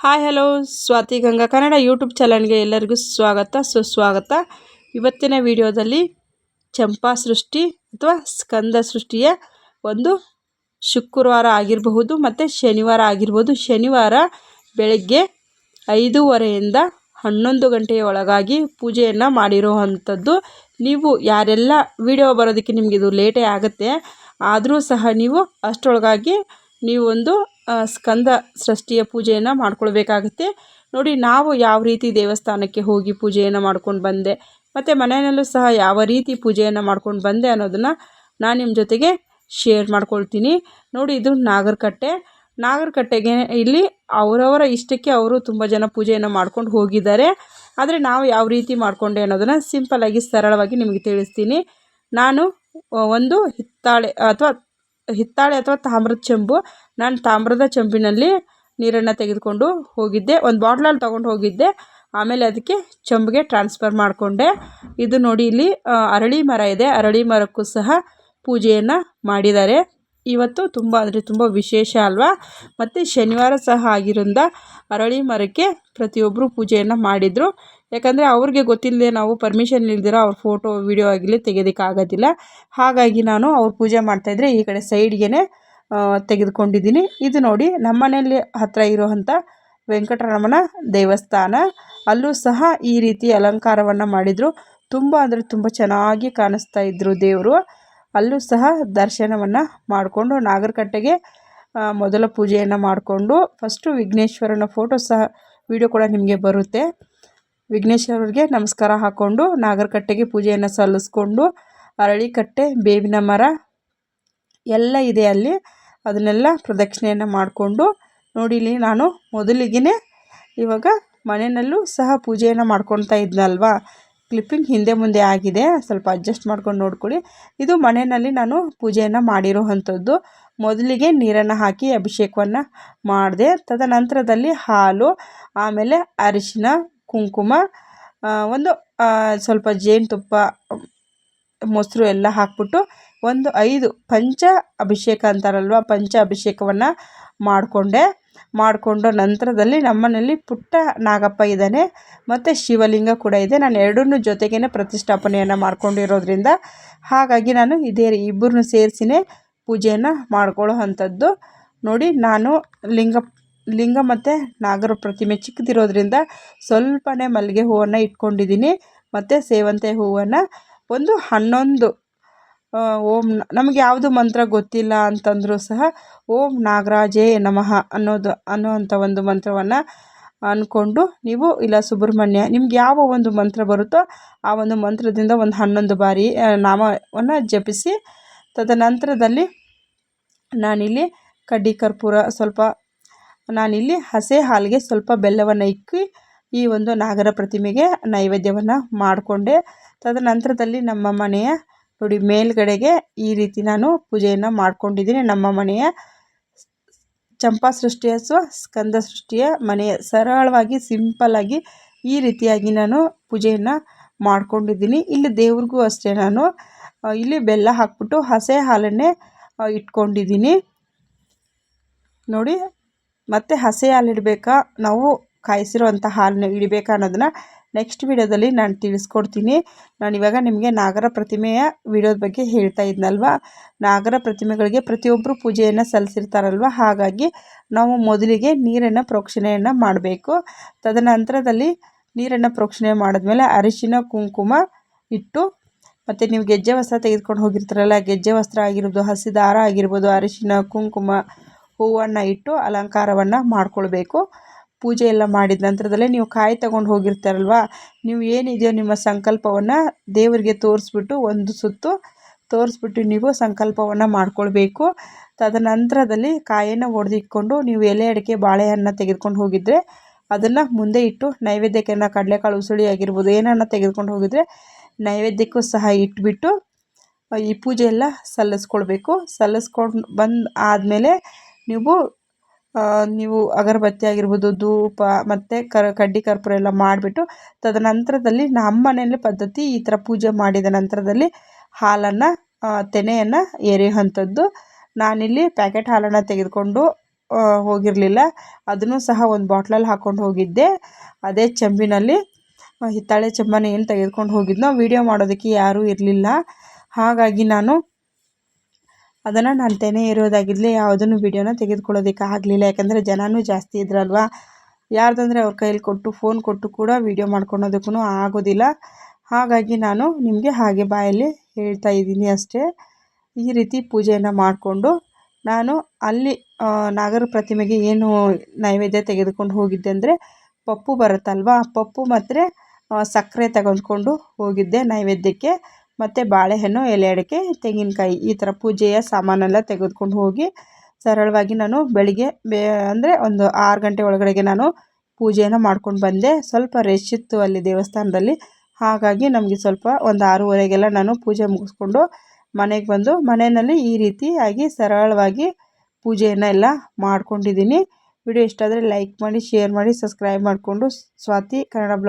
Hi hello Swathi Ganga Kannada YouTube ಚಾನಲ್ಗೆ ಎಲ್ಲರಿಗೂ ಸ್ವಾಗತ, ಸುಸ್ವಾಗತ. ಇವತ್ತಿನ ವಿಡಿಯೋದಲ್ಲಿ ಚಂಪಾ ಸೃಷ್ಟಿ ಅಥವಾ ಸ್ಕಂದ ಸೃಷ್ಟಿಯ ಒಂದು ಶುಕ್ರವಾರ ಆಗಿರಬಹುದು ಮತ್ತು ಶನಿವಾರ ಆಗಿರ್ಬೋದು. ಶನಿವಾರ ಬೆಳಗ್ಗೆ ಐದೂವರೆಯಿಂದ ಹನ್ನೊಂದು ಗಂಟೆಯ ಒಳಗಾಗಿ ಪೂಜೆಯನ್ನು ಮಾಡಿರುವಂಥದ್ದು ನೀವು ಯಾರೆಲ್ಲ ವಿಡಿಯೋ ಬರೋದಕ್ಕೆ ನಿಮಗಿದು ಲೇಟೇ ಆಗುತ್ತೆ, ಆದರೂ ಸಹ ನೀವು ಅಷ್ಟರೊಳಗಾಗಿ ನೀವೊಂದು ಸ್ಕಂದ ಸೃಷ್ಟಿಯ ಪೂಜೆಯನ್ನು ಮಾಡ್ಕೊಳ್ಬೇಕಾಗುತ್ತೆ. ನೋಡಿ, ನಾವು ಯಾವ ರೀತಿ ದೇವಸ್ಥಾನಕ್ಕೆ ಹೋಗಿ ಪೂಜೆಯನ್ನು ಮಾಡ್ಕೊಂಡು ಬಂದೆ, ಮತ್ತು ಮನೆಯಲ್ಲೂ ಸಹ ಯಾವ ರೀತಿ ಪೂಜೆಯನ್ನು ಮಾಡ್ಕೊಂಡು ಬಂದೆ ಅನ್ನೋದನ್ನು ನಾನು ನಿಮ್ಮ ಜೊತೆಗೆ ಶೇರ್ ಮಾಡ್ಕೊಳ್ತೀನಿ. ನೋಡಿ, ಇದು ನಾಗರಕಟ್ಟೆ. ನಾಗರಕಟ್ಟೆಗೆ ಇಲ್ಲಿ ಅವರವರ ಇಷ್ಟಕ್ಕೆ ಅವರು ತುಂಬ ಜನ ಪೂಜೆಯನ್ನು ಮಾಡ್ಕೊಂಡು ಹೋಗಿದ್ದಾರೆ. ಆದರೆ ನಾವು ಯಾವ ರೀತಿ ಮಾಡಿಕೊಂಡೆ ಅನ್ನೋದನ್ನು ಸಿಂಪಲ್ಲಾಗಿ ಸರಳವಾಗಿ ನಿಮಗೆ ತಿಳಿಸ್ತೀನಿ. ನಾನು ಒಂದು ಹಿತ್ತಾಳೆ, ಅಥವಾ ಹಿತ್ತಾಳೆ ಅಥವಾ ತಾಮ್ರದ ಚೆಂಬು. ನಾನು ತಾಮ್ರದ ಚೆಂಬಿನಲ್ಲಿ ನೀರನ್ನು ತೆಗೆದುಕೊಂಡು ಹೋಗಿದ್ದೆ. ಒಂದು ಬಾಟ್ಲಲ್ಲಿ ತೊಗೊಂಡು ಹೋಗಿದ್ದೆ. ಆಮೇಲೆ ಅದಕ್ಕೆ ಚೆಂಬಿಗೆ ಟ್ರಾನ್ಸ್ಫರ್ ಮಾಡಿಕೊಂಡೆ. ಇದು ನೋಡಿ ಇಲ್ಲಿ ಅರಳಿ ಮರ ಇದೆ. ಅರಳಿ ಮರಕ್ಕೂ ಸಹ ಪೂಜೆಯನ್ನು ಮಾಡಿದ್ದಾರೆ. ಇವತ್ತು ತುಂಬ, ಅಂದರೆ ತುಂಬ ವಿಶೇಷ ಅಲ್ವಾ? ಮತ್ತು ಶನಿವಾರ ಸಹ ಆಗಿರೋದ್ರಿಂದ ಅರಳಿ ಮರಕ್ಕೆ ಪ್ರತಿಯೊಬ್ಬರು ಪೂಜೆಯನ್ನು ಮಾಡಿದರು. ಯಾಕಂದರೆ ಅವ್ರಿಗೆ ಗೊತ್ತಿಲ್ಲದೆ ನಾವು ಪರ್ಮಿಷನ್ ಇಲ್ದಿರೋ ಅವ್ರ ಫೋಟೋ ವೀಡಿಯೋ ಆಗಲಿ ತೆಗೆಯೋದಕ್ಕಾಗೋದಿಲ್ಲ ಹಾಗಾಗಿ ನಾನು ಅವ್ರು ಪೂಜೆ ಮಾಡ್ತಾಯಿದ್ರೆ ಈ ಕಡೆ ಸೈಡ್ಗೆ ತೆಗೆದುಕೊಂಡಿದ್ದೀನಿ. ಇದು ನೋಡಿ ನಮ್ಮ ಮನೆಯಲ್ಲಿ ಹತ್ತಿರ ಇರೋವಂಥ ವೆಂಕಟರಮಣ ದೇವಸ್ಥಾನ. ಅಲ್ಲೂ ಸಹ ಈ ರೀತಿ ಅಲಂಕಾರವನ್ನು ಮಾಡಿದರು. ತುಂಬ ಅಂದರೆ ತುಂಬ ಚೆನ್ನಾಗಿ ಕಾಣಿಸ್ತಾ ಇದ್ದರು ದೇವರು. ಅಲ್ಲೂ ಸಹ ದರ್ಶನವನ್ನು ಮಾಡಿಕೊಂಡು ನಾಗರಕಟ್ಟೆಗೆ ಮೊದಲ ಪೂಜೆಯನ್ನು ಮಾಡಿಕೊಂಡು ಫಸ್ಟು ವಿಘ್ನೇಶ್ವರನ ಫೋಟೋ ಸಹ ವಿಡಿಯೋ ಕೂಡ ನಿಮಗೆ ಬರುತ್ತೆ. ವಿಘ್ನೇಶ್ವರರಿಗೆ ನಮಸ್ಕಾರ ಹಾಕ್ಕೊಂಡು ನಾಗರಕಟ್ಟೆಗೆ ಪೂಜೆಯನ್ನು ಸಲ್ಲಿಸ್ಕೊಂಡು ಅರಳಿಕಟ್ಟೆ, ಬೇವಿನ ಮರ ಎಲ್ಲ ಇದೆ ಅಲ್ಲಿ. ಅದನ್ನೆಲ್ಲ ಪ್ರದಕ್ಷಿಣೆಯನ್ನು ಮಾಡಿಕೊಂಡು ನೋಡಿ, ಇಲ್ಲಿ ನಾನು ಮೊದಲಿಗೆ ಇವಾಗ ಮನೆಯಲ್ಲೂ ಸಹ ಪೂಜೆಯನ್ನು ಮಾಡ್ಕೊತಾ ಇದ್ನಲ್ವಾ? ಕ್ಲಿಪ್ಪಿಂಗ್ ಹಿಂದೆ ಮುಂದೆ ಆಗಿದೆ. ಸ್ವಲ್ಪ ಅಡ್ಜಸ್ಟ್ ಮಾಡ್ಕೊಂಡು ನೋಡ್ಕೊಳ್ಳಿ. ಇದು ಮನೆಯಲ್ಲಿ ನಾನು ಪೂಜೆಯನ್ನು ಮಾಡಿರೋ ಅಂಥದ್ದು ಮೊದಲಿಗೆ ನೀರನ್ನು ಹಾಕಿ ಅಭಿಷೇಕವನ್ನು ಮಾಡಿದೆ. ತದನಂತರದಲ್ಲಿ ಹಾಲು, ಆಮೇಲೆ ಅರಿಶಿನ ಕುಂಕುಮ ಒಂದು ಸ್ವಲ್ಪ ಜೇನುತುಪ್ಪ, ಮೊಸರು ಎಲ್ಲ ಹಾಕ್ಬಿಟ್ಟು ಒಂದು ಐದು ಪಂಚ ಅಭಿಷೇಕ ಅಂತಾರಲ್ವ, ಪಂಚ ಅಭಿಷೇಕವನ್ನು ಮಾಡಿಕೊಂಡೆ. ಮಾಡಿಕೊಂಡು ನಂತರದಲ್ಲಿ ನಮ್ಮನೇಲಿ ಪುಟ್ಟ ನಾಗಪ್ಪ ಇದ್ದಾನೆ, ಮತ್ತು ಶಿವಲಿಂಗ ಕೂಡ ಇದೆ. ನಾನು ಎರಡನ್ನೂ ಜೊತೆಗೇ ಪ್ರತಿಷ್ಠಾಪನೆಯನ್ನು ಮಾಡ್ಕೊಂಡಿರೋದ್ರಿಂದ ಹಾಗಾಗಿ ನಾನು ಇದೇ ಇಬ್ಬರನ್ನೂ ಸೇರಿಸಿನೇ ಪೂಜೆಯನ್ನು ಮಾಡ್ಕೊಳ್ಳೋ ಅಂಥದ್ದು. ನೋಡಿ, ನಾನು ಲಿಂಗ ಲಿಂಗ ಮತ್ತು ನಾಗರ ಪ್ರತಿಮೆ ಚಿಕ್ಕದಿರೋದ್ರಿಂದ ಸ್ವಲ್ಪನೇ ಮಲ್ಲಿಗೆ ಹೂವನ್ನು ಇಟ್ಕೊಂಡಿದ್ದೀನಿ. ಮತ್ತು ಸೇವಂತೆ ಹೂವನ್ನು ಒಂದು ಹನ್ನೊಂದು ಓಂ ನಮಗೆ ಯಾವುದು ಮಂತ್ರ ಗೊತ್ತಿಲ್ಲ ಅಂತಂದರೂ ಸಹ ಓಂ ನಾಗರಾಜೇ ನಮಃ ಅನ್ನೋದು, ಅನ್ನೋವಂಥ ಒಂದು ಮಂತ್ರವನ್ನು ಅಂದ್ಕೊಂಡು ನೀವು ಇಲ್ಲ ಸುಬ್ರಹ್ಮಣ್ಯ, ನಿಮ್ಗೆ ಯಾವ ಒಂದು ಮಂತ್ರ ಬರುತ್ತೋ ಆ ಒಂದು ಮಂತ್ರದಿಂದ ಒಂದು ಹನ್ನೊಂದು ಬಾರಿ ನಾಮವನ್ನು ಜಪಿಸಿ, ತದನಂತರದಲ್ಲಿ ನಾನಿಲ್ಲಿ ಕಡ್ಡಿ, ಕರ್ಪೂರ ಸ್ವಲ್ಪ ನಾನಿಲ್ಲಿ ಹಸೆ ಹಾಲಿಗೆ ಸ್ವಲ್ಪ ಬೆಲ್ಲವನ್ನು ಇಕ್ಕಿ ಈ ಒಂದು ನಾಗರ ಪ್ರತಿಮೆಗೆ ನೈವೇದ್ಯವನ್ನು ಮಾಡಿಕೊಂಡೆ. ತದನಂತರದಲ್ಲಿ ನಮ್ಮ ಮನೆಯ ನೋಡಿ ಮೇಲ್ಗಡೆಗೆ ಈ ರೀತಿ ನಾನು ಪೂಜೆಯನ್ನು ಮಾಡ್ಕೊಂಡಿದ್ದೀನಿ. ನಮ್ಮ ಮನೆಯ ಚಂಪಾ ಸೃಷ್ಟಿಯ ಸ್ವ ಸ್ಕಂದ ಸೃಷ್ಟಿಯ ಮನೆಯ ಸರಳವಾಗಿ ಸಿಂಪಲ್ಲಾಗಿ ಈ ರೀತಿಯಾಗಿ ನಾನು ಪೂಜೆಯನ್ನು ಮಾಡ್ಕೊಂಡಿದ್ದೀನಿ. ಇಲ್ಲಿ ದೇವ್ರಿಗೂ ಅಷ್ಟೇ ನಾನು ಇಲ್ಲಿ ಬೆಲ್ಲ ಹಾಕ್ಬಿಟ್ಟು ಹಸೆ ಹಾಲನ್ನೇ ಇಟ್ಕೊಂಡಿದ್ದೀನಿ. ನೋಡಿ ಮತ್ತು ಹಸಿ ಹಾಲು ಇಡಬೇಕಾ? ನಾವು ಕಾಯಿಸಿರುವಂಥ ಹಾಲನ್ನ ಇಡಬೇಕಾ ಅನ್ನೋದನ್ನು ನೆಕ್ಸ್ಟ್ ವಿಡಿಯೋದಲ್ಲಿ ನಾನು ತಿಳಿಸ್ಕೊಡ್ತೀನಿ. ನಾನು ಇವಾಗ ನಿಮಗೆ ನಾಗರ ಪ್ರತಿಮೆಯ ವಿಡಿಯೋದ ಬಗ್ಗೆ ಹೇಳ್ತಾ ಇದ್ನಲ್ವ? ನಾಗರ ಪ್ರತಿಮೆಗಳಿಗೆ ಪ್ರತಿಯೊಬ್ಬರು ಪೂಜೆಯನ್ನು ಸಲ್ಲಿಸಿರ್ತಾರಲ್ವ? ಹಾಗಾಗಿ ನಾವು ಮೊದಲಿಗೆ ನೀರನ್ನು ಪ್ರೋಕ್ಷಣೆಯನ್ನು ಮಾಡಬೇಕು. ತದನಂತರದಲ್ಲಿ ನೀರನ್ನು ಪ್ರೋಕ್ಷಣೆ ಮಾಡಿದ್ಮೇಲೆ ಅರಿಶಿನ, ಕುಂಕುಮ ಇಟ್ಟು ಮತ್ತು ನೀವು ಗೆಜ್ಜೆ ವಸ್ತ್ರ ತೆಗೆದುಕೊಂಡು ಹೋಗಿರ್ತಾರಲ್ಲ, ಗೆಜ್ಜೆ ವಸ್ತ್ರ ಆಗಿರ್ಬೋದು ಹಸಿದಾರ ಆಗಿರ್ಬೋದು, ಅರಿಶಿನ, ಕುಂಕುಮ ಹೂವನ್ನು ಇಟ್ಟು ಅಲಂಕಾರವನ್ನು ಮಾಡಿಕೊಳ್ಬೇಕು. ಪೂಜೆ ಎಲ್ಲ ಮಾಡಿದ ನಂತರದಲ್ಲೇ ನೀವು ಕಾಯಿ ತಗೊಂಡು ಹೋಗಿರ್ತಾರಲ್ವ, ನೀವು ಏನಿದೆಯೋ ನಿಮ್ಮ ಸಂಕಲ್ಪವನ್ನು ದೇವರಿಗೆ ತೋರಿಸ್ಬಿಟ್ಟು ಒಂದು ಸುತ್ತು ತೋರಿಸ್ಬಿಟ್ಟು ನೀವು ಸಂಕಲ್ಪವನ್ನು ಮಾಡ್ಕೊಳ್ಬೇಕು. ತದನಂತರದಲ್ಲಿ ಕಾಯನ್ನು ಒಡೆದಿಟ್ಕೊಂಡು ನೀವು ಎಲೆ, ಅಡಿಕೆ ಬಾಳೆಹಣ್ಣು ತೆಗೆದುಕೊಂಡು ಹೋಗಿದ್ದರೆ ಅದನ್ನು ಮುಂದೆ ಇಟ್ಟು ನೈವೇದ್ಯಕ್ಕೆ ಕಡಲೆಕಾಳು, ಉಸುಳಿ ಆಗಿರ್ಬೋದು ಏನನ್ನ ತೆಗೆದುಕೊಂಡು ಹೋಗಿದ್ರೆ ನೈವೇದ್ಯಕ್ಕೂ ಸಹ ಇಟ್ಬಿಟ್ಟು ಈ ಪೂಜೆ ಎಲ್ಲ ಸಲ್ಲಿಸ್ಕೊಳ್ಬೇಕು. ಸಲ್ಲಿಸ್ಕೊಂಡು ಬಂದು ಆದಮೇಲೆ ನೀವು ನೀವು ಅಗರಬತ್ತಿ ಆಗಿರ್ಬೋದು, ಧೂಪ ಮತ್ತು ಕರ್, ಕಡ್ಡಿ ಕರ್ಪೂರ ಎಲ್ಲ ಮಾಡಿಬಿಟ್ಟು ತದನಂತರದಲ್ಲಿ ನಮ್ಮ ಮನೆಯಲ್ಲಿ ಪದ್ಧತಿ ಈ ಥರ ಪೂಜೆ ಮಾಡಿದ ನಂತರದಲ್ಲಿ ಹಾಲನ್ನು ತೆನೆಯನ್ನು ಎರೆಯುವಂಥದ್ದು. ನಾನಿಲ್ಲಿ ಪ್ಯಾಕೆಟ್ ಹಾಲನ್ನು ತೆಗೆದುಕೊಂಡು ಹೋಗಿರಲಿಲ್ಲ. ಅದನ್ನು ಸಹ ಒಂದು ಬಾಟ್ಲಲ್ಲಿ ಹಾಕ್ಕೊಂಡು ಹೋಗಿದ್ದೆ. ಅದೇ ಚೆಂಬಿನಲ್ಲಿ ಹಿತ್ತಾಳೆ ಚೆಂಬನ ಏನು ತೆಗೆದುಕೊಂಡು ಹೋಗಿದ್ನೋ ವೀಡಿಯೋ ಮಾಡೋದಕ್ಕೆ ಯಾರೂ ಇರಲಿಲ್ಲ. ಹಾಗಾಗಿ ನಾನು ಅದನ್ನು ನಾನು ತೆನೆ ಇರೋದಾಗಿರಲಿ ಯಾವುದನ್ನು ವೀಡಿಯೋನ ತೆಗೆದುಕೊಳ್ಳೋದಕ್ಕೆ ಆಗಲಿಲ್ಲ. ಯಾಕಂದರೆ ಜನನೂ ಜಾಸ್ತಿ ಇದ್ರಲ್ವ? ಯಾರ್ದಂದರೆ ಅವ್ರ ಕೈಯಲ್ಲಿ ಕೊಟ್ಟು ಫೋನ್ ಕೊಟ್ಟು ಕೂಡ ವೀಡಿಯೋ ಮಾಡ್ಕೊಳೋದಕ್ಕೂ ಆಗೋದಿಲ್ಲ. ಹಾಗಾಗಿ ನಾನು ನಿಮಗೆ ಹಾಗೆ ಬಾಯಲ್ಲಿ ಹೇಳ್ತಾ ಇದ್ದೀನಿ ಅಷ್ಟೇ. ಈ ರೀತಿ ಪೂಜೆಯನ್ನು ಮಾಡಿಕೊಂಡು ನಾನು ಅಲ್ಲಿ ನಾಗರ ಪ್ರತಿಮೆಗೆ ಏನು ನೈವೇದ್ಯ ತೆಗೆದುಕೊಂಡು ಹೋಗಿದ್ದೆ ಅಂದರೆ ಪಪ್ಪು ಬರುತ್ತಲ್ವ? ಪಪ್ಪು ಮತ್ತು ಸಕ್ಕರೆ ತಗೊಂಡ್ಕೊಂಡು ಹೋಗಿದ್ದೆ ನೈವೇದ್ಯಕ್ಕೆ. ಮತ್ತು ಬಾಳೆಹಣ್ಣು ಎಲೆ ಅಡಿಕೆ ತೆಂಗಿನಕಾಯಿ ಈ ಥರ ಪೂಜೆಯ ಸಾಮಾನೆಲ್ಲ ತೆಗೆದುಕೊಂಡು ಹೋಗಿ ಸರಳವಾಗಿ ನಾನು ಬೆಳಿಗ್ಗೆ ಬೇ, ಅಂದರೆ ಒಂದು ಆರು ಗಂಟೆ ಒಳಗಡೆಗೆ ನಾನು ಪೂಜೆಯನ್ನು ಮಾಡ್ಕೊಂಡು ಬಂದೆ. ಸ್ವಲ್ಪ ರಶ್ ಇತ್ತು ಅಲ್ಲಿ ದೇವಸ್ಥಾನದಲ್ಲಿ. ಹಾಗಾಗಿ ನಮಗೆ ಸ್ವಲ್ಪ ಒಂದು ಆರೂವರೆಗೆಲ್ಲ ನಾನು ಪೂಜೆ ಮುಗಿಸ್ಕೊಂಡು ಮನೆಗೆ ಬಂದು ಮನೆಯಲ್ಲಿ ಈ ರೀತಿಯಾಗಿ ಸರಳವಾಗಿ ಪೂಜೆಯನ್ನು ಎಲ್ಲ ಮಾಡ್ಕೊಂಡಿದ್ದೀನಿ. ವಿಡಿಯೋ ಇಷ್ಟ ಆದರೆ ಲೈಕ್ ಮಾಡಿ ಶೇರ್ ಮಾಡಿ ಸಬ್ಸ್ಕ್ರೈಬ್ ಮಾಡಿಕೊಂಡು ಸ್ವಾತಿ ಕನ್ನಡ ಬ್ಲಾಗ್